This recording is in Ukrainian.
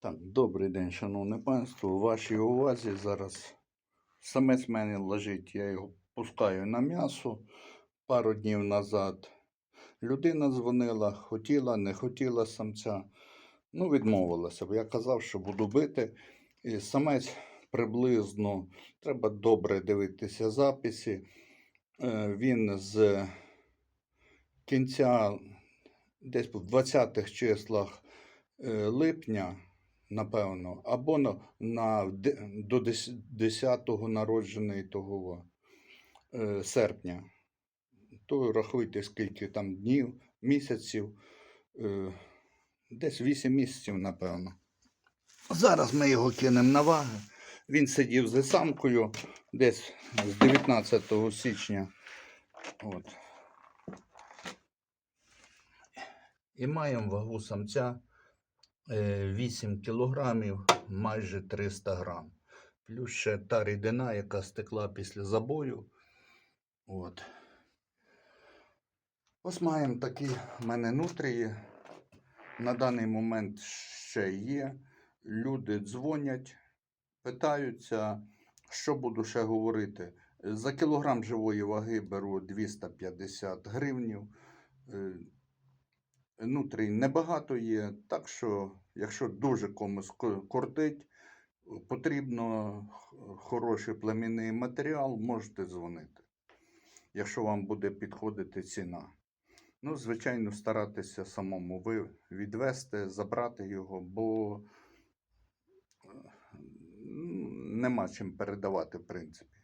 Так, добрий день, шановне панство. У вашій увазі зараз самець в мене лежить, я його пускаю на м'ясо пару днів назад. Людина дзвонила, хотіла, не хотіла самця. Ну, відмовилася, бо я казав, що буду бити. І самець приблизно, треба добре дивитися записи. Е, Він з кінця, десь в 20-х числах е, липня, напевно, або на, на до 10-го народжений того е, серпня. То рахуйте, скільки там днів, місяців, е, десь 8 місяців, напевно. Зараз ми його кинемо на ваги. Він сидів з самкою десь з 19 січня. От. І маємо вагу самця 8 кілограмів, майже 300 грам. Плюс ще та рідина, яка стекла після забою. От. Ось маємо такі в мене нутрії. На даний момент ще є. Люди дзвонять, питаються, що буду ще говорити. За кілограм живої ваги беру 250 гривнів. Нутрій небагато є, так що, якщо дуже комусь ко- кортить, потрібно хороший племінний матеріал, можете дзвонити, якщо вам буде підходити ціна. Ну, звичайно, старатися самому ви відвести, забрати його, бо е, нема чим передавати, в принципі.